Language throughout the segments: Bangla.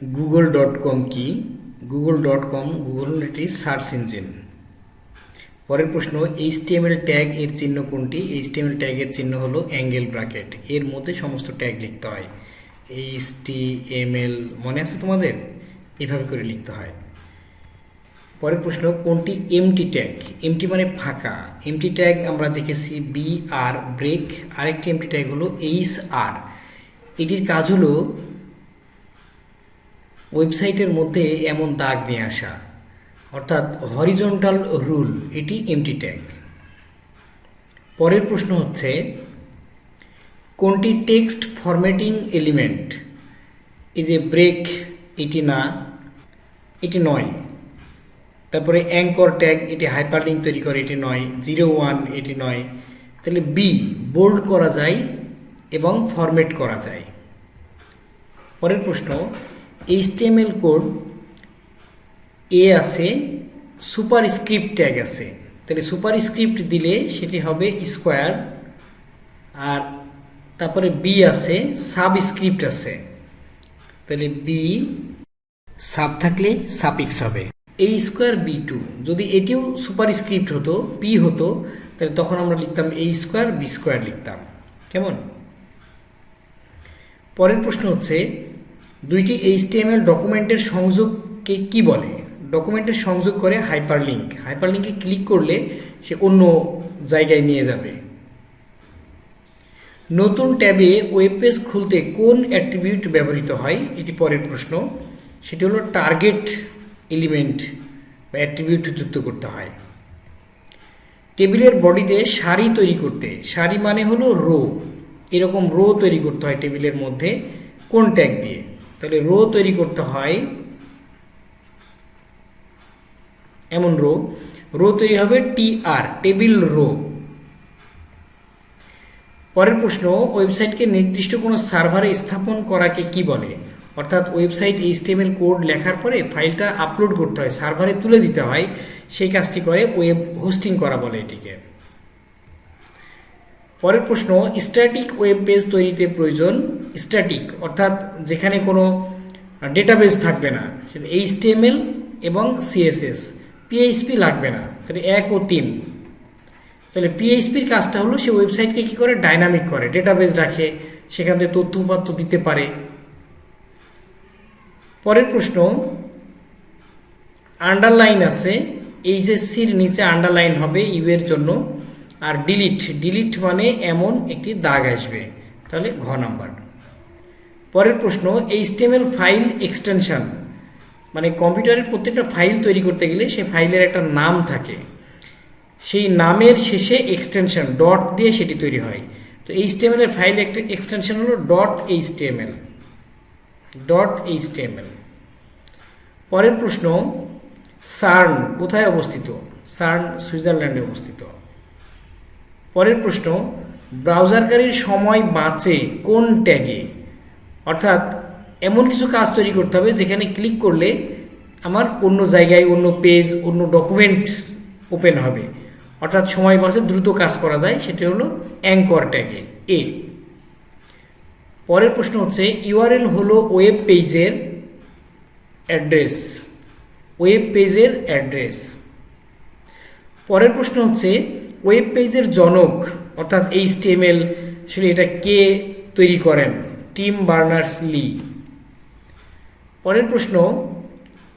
গুগল ডট কম কি? গুগল ডট কম গুগল একটি সার্চ ইঞ্জিন পরের প্রশ্ন এইচটিএমএল ট্যাগ এর চিহ্ন কোনটি? এইচটিএমএল ট্যাগের চিহ্ন হলো অ্যাঙ্গেল ব্র্যাকেট এর মধ্যে সমস্ত ট্যাগ লিখতে হয়। এইচ টি এম এল মনে আছে তোমাদের? এভাবে করে লিখতে হয়। পরের প্রশ্ন, কোনটি এমটি ট্যাগ এমটি মানে ফাঁকা। এমটি ট্যাগ আমরা দেখেছি বি আর ব্রেক আরেকটি এমটি ট্যাগ হলো এইচ আর এটির কাজ হলো ওয়েবসাইটের মধ্যে এমন দাগ নিয়ে আসা। অর্থাৎ হরিজন্টাল রুল, এটি এমটি ট্যাগ পরের প্রশ্ন হচ্ছে, কোনটি টেক্সট ফরম্যাটিং এলিমেন্ট এই যে ব্রেক এটি না, এটি নয়। তারপরে অ্যাঙ্কর ট্যাগ এটি হাইপারলিঙ্ক তৈরি করে, এটি নয়। জিরো ওয়ান এটি নয়। তাহলে বি বোল্ড করা যায় এবং ফরম্যাট করা যায়। পরের প্রশ্ন এইচটিএমএল কোড এ আছে সুপার স্ক্রিপ্ট ট্যাগ আছে। তাহলে সুপার স্ক্রিপ্ট দিলে সেটি হবে স্কোয়ার আর তারপরে বি আছে সাব স্ক্রিপ্ট আছে। তাহলে বি সাব থাকলে সাপিক্স হবে। এই স্কোয়ার বি টু যদি এটিও সুপার স্ক্রিপ্ট হতো পি হতো, তাহলে তখন আমরা লিখতাম এই স্কোয়ার বি স্কোয়ার লিখতাম। কেমন? পরের প্রশ্ন হচ্ছে দুইটি এইচটিএমএল ডকুমেন্টের সংযোগকে কি বলে? ডকুমেন্টের সংযোগ করে হাইপারলিঙ্ক হাইপারলিঙ্কে ক্লিক করলে সে অন্য জায়গায় নিয়ে যাবে। নতুন ট্যাবে ওয়েব পেজ খুলতে কোন অ্যাট্রিবিউট ব্যবহৃত হয়? এটি পরের প্রশ্ন। সেটি হলো টার্গেট এলিমেন্ট বা অ্যাট্রিবিউট যুক্ত করতে হয়। টেবিলের বডিতে সারি তৈরি করতে। সারি মানে হলো রো এরকম রো তৈরি করতে হয় টেবিলের মধ্যে কোন ট্যাগ দিয়ে। তাহলে রো তৈরি করতে হয় এমন রো। রো তৈরি হবে টি আর, টেবিল রো। পরের প্রশ্ন, ওয়েবসাইটকে নির্দিষ্ট কোনো সার্ভারে স্থাপন করাকে কি বলে? অর্থাৎ ওয়েবসাইট এইচটিএমএল কোড লেখার পরে ফাইলটা আপলোড করতে হয়, সার্ভারে তুলে দিতে হয়, সেই কাজটি করে ওয়েব হোস্টিং করা বলে এটিকে। পরের প্রশ্ন স্ট্যাটিক ওয়েব পেজ তৈরিতে প্রয়োজন স্ট্যাটিক অর্থাৎ যেখানে কোনো ডেটাবেস থাকবে না, সেটা এইচটিএমএল এবং সিএসএস পিএইচপি লাগবে না, তাহলে এক ও তিন। তাহলে পিএইচপির কাজটা হলো সে ওয়েবসাইটকে কী করে? ডাইনামিক করে ডেটাবেস রাখে, সেখান থেকে তথ্য উপাত্ত দিতে পারে। পরের প্রশ্ন আন্ডারলাইন আছে এইচএসসির নিচে আন্ডারলাইন হবে ইউ এর জন্য। আর ডিলিট ডিলিট মানে এমন একটি দাগ আসবে। তাহলে ঘ নাম্বার। পরের প্রশ্ন, এইচটিএমএল ফাইল এক্সটেনশন মানে কম্পিউটারের প্রত্যেকটা ফাইল তৈরি করতে গেলে সেই ফাইলের একটা নাম থাকে। সেই নামের শেষে এক্সটেনশন ডট দিয়ে সেটি তৈরি হয়। তো এইচটিএমএল এর ফাইল একটা এক্সটেনশন হলো ডট এইচটিএমএল। Dot HTML. পরের প্রশ্ন, সার্ন কোথায় অবস্থিত? সার্ন সুইজারল্যান্ডে অবস্থিত। পরের প্রশ্ন, ব্রাউজারকারীর সময় বাঁচে কোন ট্যাগে? অর্থাৎ এমন কিছু কাজ তৈরি করতে হবে যেখানে ক্লিক করলে আমার অন্য জায়গায় অন্য পেজ, অন্য ডকুমেন্ট ওপেন হবে। অর্থাৎ সময় বাসে দ্রুত কাজ করা যায়, সেটি হলো অ্যাঙ্কর ট্যাগে, এ। পরের প্রশ্ন হচ্ছে, ইউআরএল হলো ওয়েব পেজের অ্যাড্রেস। ওয়েব পেজের অ্যাড্রেস। পরের প্রশ্ন হচ্ছে ওয়েব পেজের জনক, অর্থাৎ এইচটিএমএল, আসলে এটা কে তৈরি করেন? Tim Berners Lee. পরের প্রশ্ন,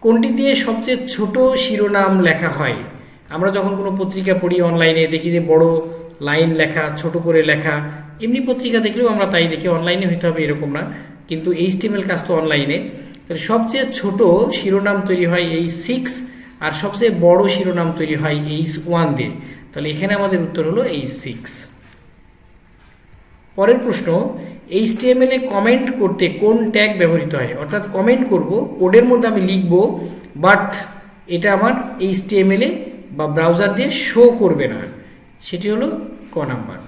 কোনটি দিয়ে সবচেয়ে ছোট শিরোনাম লেখা হয়? আমরা যখন কোনো পত্রিকা পড়ি অনলাইনে, দেখি যে বড় লাইন লেখা, ছোট করে লেখা, এমনি পত্রিকা দেখলেও আমরা তাই দেখি, অনলাইনে হইতে হবে এরকম না, কিন্তু এইচটিএমএল কাজ তো অনলাইনে। তাহলে সবচেয়ে ছোট শিরোনাম তৈরি হয় এই সিক্স আর সবচেয়ে বড় শিরোনাম তৈরি হয় এইচ ওয়ান দিয়ে। তাহলে এখানে আমাদের উত্তর হলো এইচ সিক্স পরের প্রশ্ন এইচটিএমএল এ কমেন্ট করতে কোন ট্যাগ ব্যবহৃত হয়? অর্থাৎ কমেন্ট করব কোডের মধ্যে আমি লিখব বাট এটা আমার এইচটিএমএল এ বা ব্রাউজার দিয়ে শো করবে না। সেটি হলো ক নাম্বার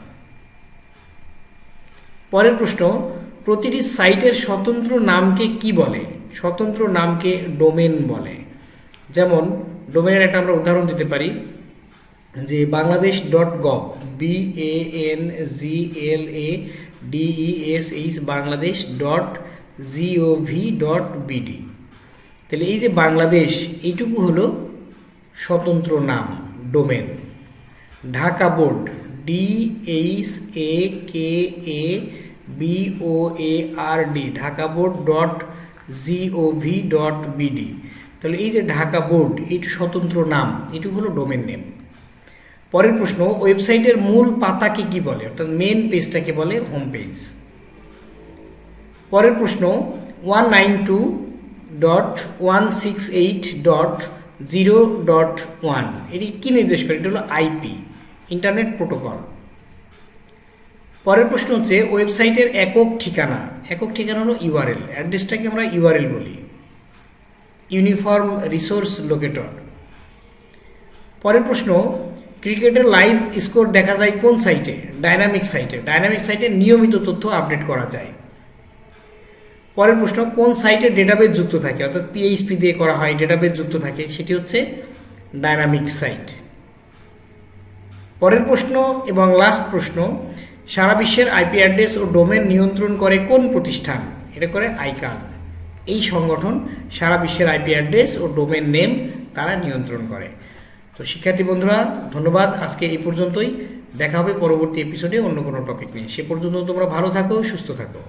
পরের প্রশ্ন, প্রতিটি সাইটের স্বতন্ত্র নামকে কি বলে? স্বতন্ত্র নামকে ডোমেন বলে। যেমন ডোমেনের একটা আমরা উদাহরণ দিতে পারি। যে Bangladesh dot gov B A N G L A D E S H Bangladesh dot G O V dot BD তাহলে এই যে বাংলাদেশ, এইটুকু হলো স্বতন্ত্র নাম, domain. Dhaka board D H A K A B O A R D Dhaka board dot G O V dot BD তাহলে এই যে ঢাকা বোর্ড, এইটু স্বতন্ত্র নাম এটুকু হলো ডোমেন নেম। পরের প্রশ্ন, ওয়েবসাইটের মূল পাতাকে কি বলে? অর্থাৎ মেন পেজটাকে বলে? হোম পেজ পরের প্রশ্ন one nine two dot one six eight dot zero dot one এটি কী নির্দেশ করে? এটা হলো আইপি ইন্টারনেট প্রোটোকল পরের প্রশ্ন হচ্ছে, ওয়েবসাইটের একক ঠিকানা। একক ঠিকানা হলো ইউআরএল অ্যাড্রেসটাকে আমরা ইউআরএল বলি? ইউনিফর্ম রিসোর্স লোকেটর পরের প্রশ্ন ক্রিকেটের লাইভ স্কোর দেখা যায় কোন সাইটে? ডাইনামিক সাইটে। ডাইনামিক সাইটে নিয়মিত তথ্য আপডেট করা যায়। পরের প্রশ্ন, কোন সাইটে ডেটাবেস যুক্ত থাকে? অর্থাৎ পিএইচপি দিয়ে করা হয় ডেটাবেস যুক্ত থাকে, সেটি হচ্ছে ডাইনামিক সাইট। পরের প্রশ্ন এবং লাস্ট প্রশ্ন, সারা বিশ্বের আইপি অ্যাড্রেস ও ডোমেন নিয়ন্ত্রণ করে কোন প্রতিষ্ঠান? এটা করে আইকান। এই সংগঠন সারা বিশ্বের আইপি অ্যাড্রেস ও ডোমেন নেম তারা নিয়ন্ত্রণ করে। তো শিক্ষার্থী বন্ধুরা, ধন্যবাদ। আজকে এই পর্যন্তই। দেখা হবে পরবর্তী এপিসোডে অন্য কোনো টপিক নিয়ে। সে পর্যন্ত তোমরা ভালো থাকো, সুস্থ থাকো।